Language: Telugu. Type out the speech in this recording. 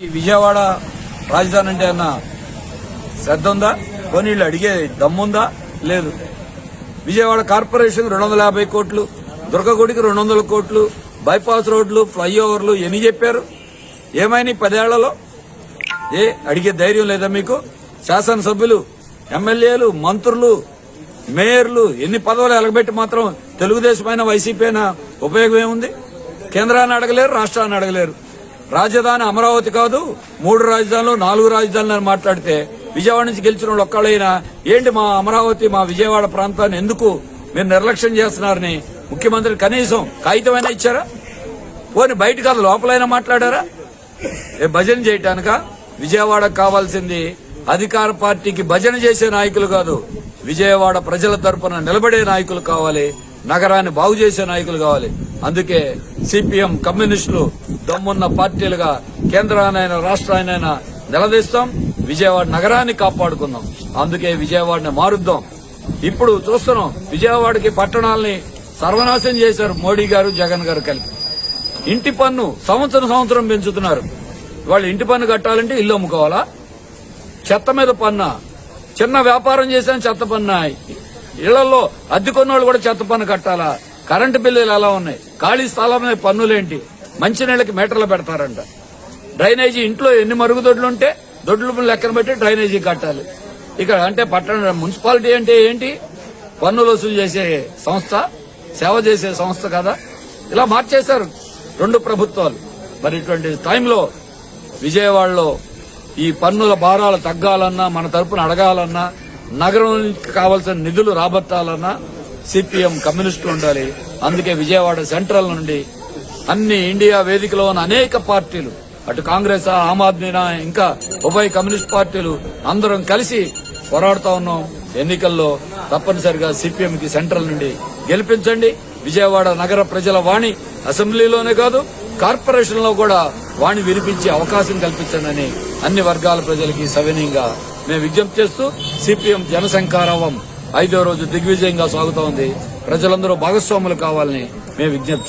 ఈ విజయవాడ రాజధాని అంటే అన్న శ్రద్ధ ఉందా? పోనీ అడిగే దమ్ముందా లేదు. విజయవాడ కార్పొరేషన్ రెండు వందల యాభై కోట్లు దుర్గగుడికి రెండు వందల కోట్లు బైపాస్ రోడ్లు ఫ్లైఓవర్లు ఎన్ని చెప్పారు? ఏమైనా పదేళ్ళలో? ఏ అడిగే ధైర్యం లేదా మీకు? శాసనసభ్యులు ఎమ్మెల్యేలు మంత్రులు మేయర్లు ఎన్ని పదవులు ఎలగబెట్టి మాత్రం తెలుగుదేశమైన వైసీపీ అయినా ఉపయోగం ఏముంది? కేంద్రాన్ని అడగలేరు రాష్ట్రాన్ని అడగలేరు. రాజధాని అమరావతి కాదు మూడు రాజధానులు నాలుగు రాజధానులు అని మాట్లాడితే విజయవాడ నుంచి గెలిచిన వాళ్ళు ఒక్కళ్ళైనా ఏంటి మా అమరావతి మా విజయవాడ ప్రాంతాన్ని ఎందుకు మీరు నిర్లక్ష్యం చేస్తున్నారని ముఖ్యమంత్రి కనీసం కాగితమైనా ఇచ్చారా? పోనీ బయట కాదు లోపలైనా మాట్లాడారా? భజన చేయటానిక? విజయవాడకు కావాల్సింది అధికార పార్టీకి భజన చేసే నాయకులు కాదు విజయవాడ ప్రజల తరపున నిలబడే నాయకులు కావాలి నగరాన్ని బాగు చేసే నాయకులు కావాలి. అందుకే సిపిఎం కమ్యూనిస్టులు దమ్మున్న పార్టీలుగా కేంద్రానైనా రాష్ట్రానైనా నిలదీస్తాం. విజయవాడ నగరాన్ని కాపాడుకుందాం. అందుకే విజయవాడని మారుద్దాం. ఇప్పుడు చూస్తున్నాం విజయవాడకి పట్టణాలని సర్వనాశనం చేశారు మోడీ గారు జగన్ గారు కలిపి. ఇంటి పన్ను సంవత్సరం సంవత్సరం పెంచుతున్నారు. వాళ్ళు ఇంటి పన్ను కట్టాలంటే ఇల్లు అమ్ముకోవాలా? చెత్త మీద పన్నా. చిన్న వ్యాపారం చేసాను చెత్త పన్నా. ఇళ్ళలో అద్దె కొన్నోళ్ళు కూడా చెత్త పన్ను కట్టాలా? కరెంటు బిల్లులు ఎలా ఉన్నాయి? ఖాళీ స్థలం మీద పన్నులేంటి? మంచినీళ్ళకి మీటర్లు పెడతారంట. డ్రైనేజీ ఇంట్లో ఎన్ని మరుగుదొడ్లు ఉంటే దొడ్లు లెక్కన పెట్టి డ్రైనేజీ కట్టాలి. ఇక్కడ అంటే పట్టణ మున్సిపాలిటీ అంటే ఏంటి? పన్నులు వసూలు చేసే సంస్థ సేవ చేసే సంస్థ కదా. ఇలా మార్చేశారు రెండు ప్రభుత్వాలు. మరి ఇటువంటి టైంలో విజయవాడలో ఈ పన్నుల భారాలు తగ్గాలన్నా మన తరపున అడగాలన్నా నగరానికి కావాల్సిన నిధులు రాబట్టాలన్నా సిపిఎం కమ్యూనిస్టులు ఉండాలి. అందుకే విజయవాడ సెంట్రల్ నుండి అన్ని ఇండియా వేదికలో ఉన్న అనేక పార్టీలు అటు కాంగ్రెస్ ఆమ్ ఆద్మీనా ఇంకా ఉభయ కమ్యూనిస్ట్ పార్టీలు అందరం కలిసి పోరాడుతా ఉన్నాం. ఎన్నికల్లో తప్పనిసరిగా సిపిఎం కి సెంట్రల్ నుండి గెలిపించండి. విజయవాడ నగర ప్రజల వాణి అసెంబ్లీలోనే కాదు కార్పొరేషన్లో కూడా వాణి వినిపించే అవకాశం కల్పించండి అన్ని వర్గాల ప్రజలకి సవినీయంగా మేము విజ్ఞప్తి చేస్తూ సిపిఎం జనసంకారవం ఐదో రోజు దిగ్విజయంగా సాగుతోంది ప్రజలందరూ భాగస్వాములు కావాలని మేము విజ్ఞప్తి